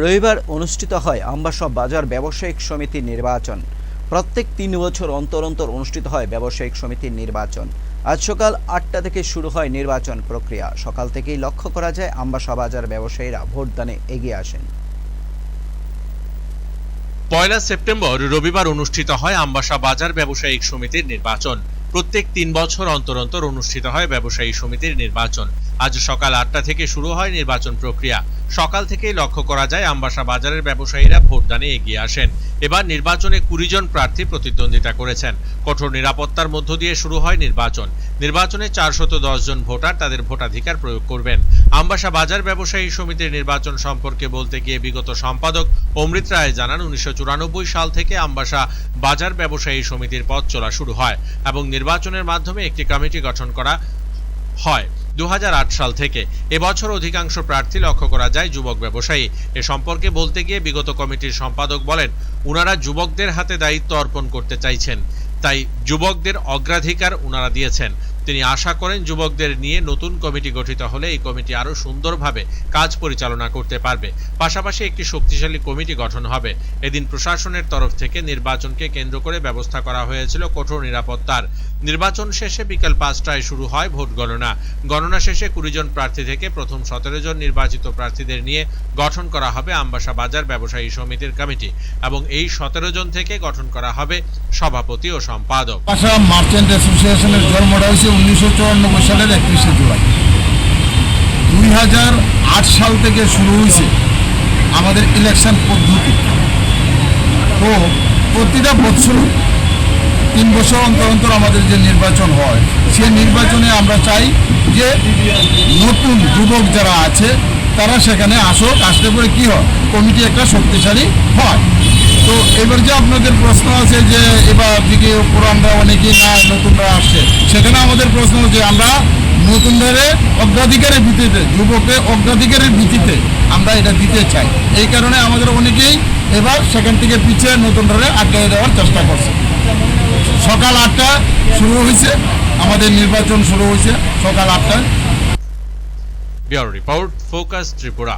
রবিবার অনুষ্ঠিত হয় আম্বাসা বাজার ব্যবসায়িক সমিতির নির্বাচন। প্রত্যেক তিন বছর অন্তর অন্তর অনুষ্ঠিত হয় ব্যবসায়িক সমিতির নির্বাচন। আজ সকাল আটটা থেকে শুরু হয় নির্বাচন প্রক্রিয়া। সকাল থেকেই লক্ষ্য করা যায় আম্বাসা বাজার ব্যবসায়ীরা ভোটদানে এগিয়ে আসেন। পয়লা সেপ্টেম্বর রবিবার অনুষ্ঠিত হয় আম্বাসা বাজার ব্যবসায়িক সমিতির নির্বাচন। প্রত্যেক তিন বছর অন্তর অন্তর অনুষ্ঠিত হয় ব্যবসায়ী সমিতির নির্বাচন। আজ সকাল আটটা থেকে শুরু হয় নির্বাচন প্রক্রিয়া। সকাল থেকেই লক্ষ্য করা যায় আমবাসা বাজারের ব্যবসায়ীরা ভোটদানে এগিয়ে আসেন। এবার নির্বাচনে কুড়ি জন প্রার্থী প্রতিদ্বন্দ্বিতা করেছেন। কঠোর নিরাপত্তার মধ্য দিয়ে শুরু হয় নির্বাচন। নির্বাচনে চারশত জন ভোটার তাদের ভোটাধিকার প্রয়োগ করবেন। আম্বাসা বাজার ব্যবসায়ী সমিতির নির্বাচন সম্পর্কে বলতে গিয়ে বিগত সম্পাদক অমৃত রায় জানান, উনিশশো সাল থেকে আম্বাসা বাজার ব্যবসায়ী সমিতির পথ চলা শুরু হয় এবং নির্বাচনের মাধ্যমে একটি কমিটি গঠন করা হয় দু হাজার আট সাল থেকে। এবছর অধিকাংশ প্রার্থী লক্ষ্য করা যায় যুবক ব্যবসায়ী। এ সম্পর্কে বলতে গিয়ে বিগত কমিটির সম্পাদক বলেন, উনারা যুবকদের হাতে দায়িত্ব অর্পণ করতে চাইছেন, তাই যুবকদের অগ্রাধিকার উনারা দিয়েছেন। তিনি আশা করেন যুবকদের নিয়ে নতুন কমিটি গঠিত হলে এই কমিটি আরও সুন্দরভাবে কাজ পরিচালনা করতে পারবে। পাশাপাশি একটি শক্তিশালী কমিটি গঠন হবে। এদিন প্রশাসনের তরফ থেকে নির্বাচনকে কেন্দ্র করে ব্যবস্থা করা হয়েছিল কঠোর নিরাপত্তার। নির্বাচন শেষে বিকাল পাঁচটায় শুরু হয় ভোট গণনা। গণনা শেষে কুড়ি জন প্রার্থী থেকে প্রথম সতেরো জন নির্বাচিত প্রার্থীদের নিয়ে গঠন করা হবে আম্বাসা বাজার ব্যবসায়ী সমিতির কমিটি এবং এই সতেরো জন থেকে গঠন করা হবে সভাপতি ও সম্পাদক। মার্চেন্ট অ্যাসোসিয়েশনের জন্মটা হয়েছে উনিশশো চুরানব্বই সালের একত্রিশে জুলাই। দুই হাজার আট সাল থেকে শুরু হয়েছে আমাদের ইলেকশন পদ্ধতি। তো প্রতিটা বছর তিন বছর অন্তর অন্তর আমাদের যে নির্বাচন হয়, সে নির্বাচনে আমরা চাই যে নতুন যুবক যারা আছে, তারা সেখানে আসুক আসলে পরে কী হয়? কমিটি একটা শক্তিশালী হয়। তো এবার যে আপনাদের প্রশ্ন আছে যে এবার দিকে পুরানরা অনেকেই না আমাদের প্রশ্ন হচ্ছে, আমরা নতুনদের অগ্রাধিকারের ভিত্তিতে যুবকের অগ্রাধিকারের ভিত্তিতে আমরা এটা দিতে চাই। এই কারণে আমাদের অনেকেই এবার সেখান থেকে পিছিয়ে নতুনরা আগ্রহ দেওয়ার চেষ্টা করছে। সকাল আটটা শুরু হয়েছে, আমাদের নির্বাচন শুরু হয়েছে সকাল আটটায়। Report, focus Tripura.